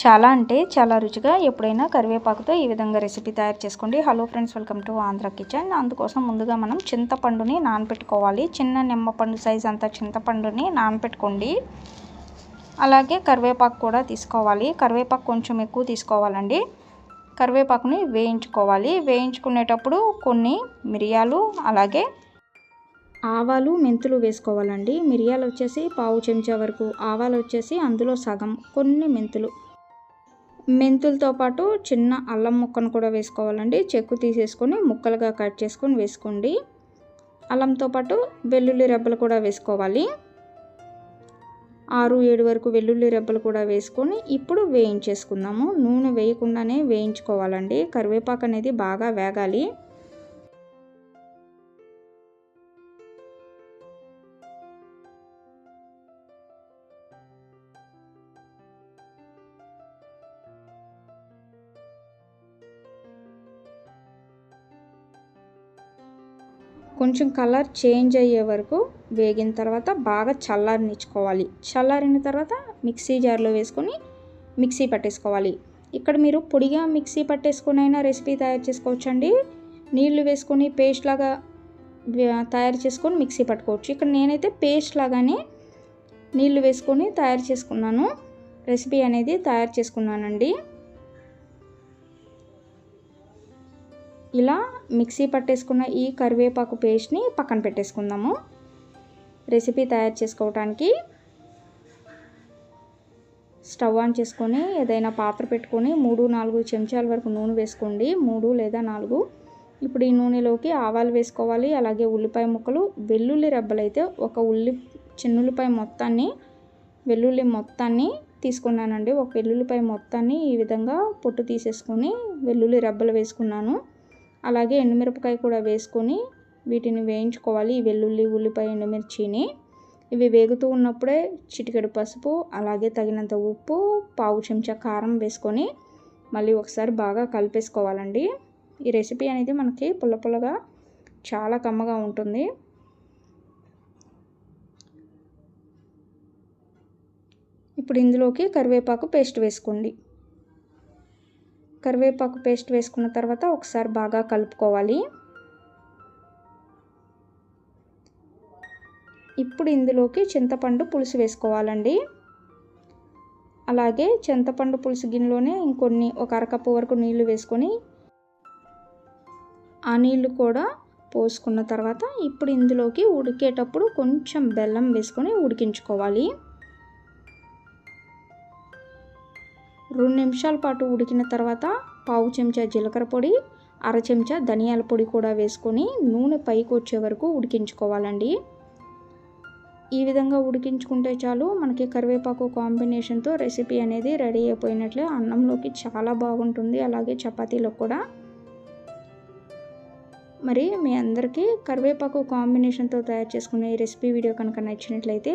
చాలా అంటే చాలా రుచిగా ఎప్పుడైనా కరివేపాకుతో ఈ విధంగా రెసిపీ తయారు చేసుకోండి. Hello friends welcome to Andhra kitchen అందుకోసం ముందుగా మనం చింతపండుని నానబెట్టుకోవాలి చిన్న నిమ్మపండు సైజ్ అంత చింతపండుని నానబెట్టుకోండి అలాగే కరివేపాకు కూడా తీసుకోవాలి. కరివేపాకు కొంచెం ఎక్కువ తీసుకోవాలండి. కరివేపాకుని వేయించుకోవాలి. వేయించుకునేటప్పుడు కొన్ని మిరియాలు అలాగే ఆవాలు మెంతులు వేసుకోవాలండి. మిరియాలు వచ్చేసి పావు చెంచా వరకు ఆవాలు వచ్చేసి అందులో సగం కొన్ని మెంతులు. మెంతులతో పాటు చిన్న అల్లం ముక్కను కూడా వేసుకోవాలండి. చెక్కు తీసేసుకొని ముక్కలుగా కట్ చేసుకొని వేసుకోండి. అల్లంతో పాటు వెల్లుల్లి రెబ్బలు కూడా వేసుకోవాలి. ఆరు ఏడు వరకు వెల్లుల్లి రెబ్బలు కూడా వేసుకొని ఇప్పుడు వేయించేసుకుందాము. నూనె వేయకుండానే వేయించుకోవాలండి. కరివేపాకు అనేది బాగా వేగాలి. కొంచెం కలర్ చేంజ్ అయ్యే వరకు వేగిన తర్వాత బాగా చల్లారనిచ్చుకోవాలి. చల్లారిన తర్వాత మిక్సీ జార్లో వేసుకొని మిక్సీ పట్టేసుకోవాలి. ఇక్కడ మీరు పొడిగా మిక్సీ పట్టేసుకునైనా అయినా రెసిపీ తయారు చేసుకోవచ్చండి. నీళ్ళు వేసుకొని పేస్ట్ లాగా తయారు చేసుకొని మిక్సీ పట్టుకోవచ్చు. ఇక్కడ నేనైతే పేస్ట్ లాగానే నీళ్ళు వేసుకొని తయారు చేసుకున్నాను. రెసిపీ అనేది తయారు చేసుకున్నానండి. ఇలా మిక్సీ పట్టేసుకున్న ఈ కరివేపాకు పేస్ట్ని పక్కన పెట్టేసుకుందాము. రెసిపీ తయారు చేసుకోవటానికి స్టవ్ ఆన్ చేసుకొని ఏదైనా పాత్ర పెట్టుకొని మూడు నాలుగు చెంచాల వరకు నూనె వేసుకోండి. మూడు లేదా నాలుగు. ఇప్పుడు ఈ నూనెలోకి ఆవాలు వేసుకోవాలి. అలాగే ఉల్లిపాయ ముక్కలు వెల్లుల్లి రెబ్బలైతే ఒక ఉల్లి చిన్నుల్లిపాయ మొత్తాన్ని వెల్లుల్లి మొత్తాన్ని తీసుకున్నానండి. ఒక వెల్లుల్లిపాయ మొత్తాన్ని ఈ విధంగా పొట్టు తీసేసుకొని వెల్లుల్లి రెబ్బలు వేసుకున్నాను. అలాగే ఎండుమిరపకాయ కూడా వేసుకొని వీటిని వేయించుకోవాలి. ఈ వెల్లుల్లి ఉల్లిపాయ ఎండుమిర్చిని. ఇవి వేగుతూ ఉన్నప్పుడే చిటికెడు పసుపు అలాగే తగినంత ఉప్పు పావు చెంచా కారం వేసుకొని మళ్ళీ ఒకసారి బాగా కలిపేసుకోవాలండి. ఈ రెసిపీ అనేది మనకి పుల్ల పుల్లగా చాలా కమ్మగా ఉంటుంది. ఇప్పుడు ఇందులోకి కరివేపాకు పేస్ట్ వేసుకోండి. కరివేపాకు పేస్ట్ వేసుకున్న తర్వాత ఒకసారి బాగా కలుపుకోవాలి. ఇప్పుడు ఇందులోకి చింతపండు పులుసు వేసుకోవాలండి. అలాగే చింతపండు పులుసు గిన్నెలోనే ఇంకొన్ని ఒక అరకప్పు వరకు నీళ్ళు వేసుకొని ఆ నీళ్ళు కూడా పోసుకున్న తర్వాత ఇప్పుడు ఇందులోకి ఉడికేటప్పుడు కొంచెం బెల్లం వేసుకొని ఉడికించుకోవాలి. రెండు నిమిషాల పాటు ఉడికిన తర్వాత పావు చెంచా జీలకర్ర పొడి అర చెంచా ధనియాల పొడి కూడా వేసుకొని నూనె పైకి వచ్చే వరకు ఉడికించుకోవాలండి. ఈ విధంగా ఉడికించుకుంటే చాలు మనకి కరివేపాకు కాంబినేషన్తో రెసిపీ అనేది రెడీ అయిపోయినట్లే అన్నంలోకి చాలా బాగుంటుంది అలాగే చపాతీలో కూడా. మరి మీ అందరికీ కరివేపాకు కాంబినేషన్తో తయారు చేసుకునే ఈ రెసిపీ వీడియో కనుక నచ్చినట్లయితే